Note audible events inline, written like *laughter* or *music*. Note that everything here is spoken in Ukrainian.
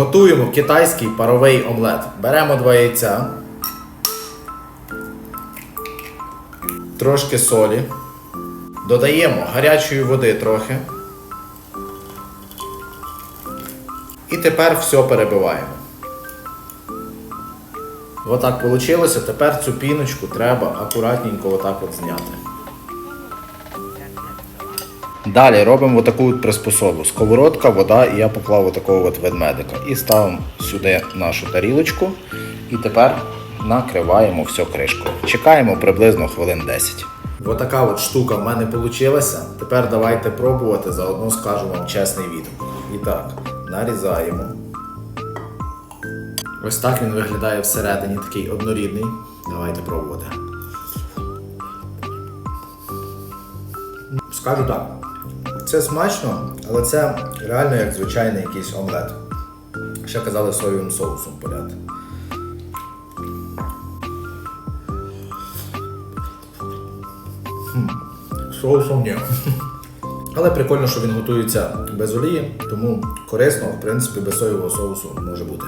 Готуємо китайський паровий омлет. Беремо два яйця, трошки солі, додаємо гарячої води трохи. І тепер все перебиваємо. Отак вийшло. Тепер цю піночку треба акуратненько отак от зняти. Далі робимо отаку от приспособу. Сковородка, вода, і я поклав отакого от ведмедика. І ставимо сюди нашу тарілочку. І тепер накриваємо все кришкою. Чекаємо приблизно хвилин 10. Отака от штука в мене вийшла. Тепер давайте пробувати, заодно скажу вам чесний відгук. І так, нарізаємо. Ось так він виглядає всередині, такий однорідний. Давайте пробувати. Скажу так. Це смачно, але це реально як звичайний якийсь омлет. Ще казали соєвим соусом поляти. Соусом ні. *laughs* Але прикольно, що він готується без олії, тому корисно, в принципі, без соєвого соусу може бути.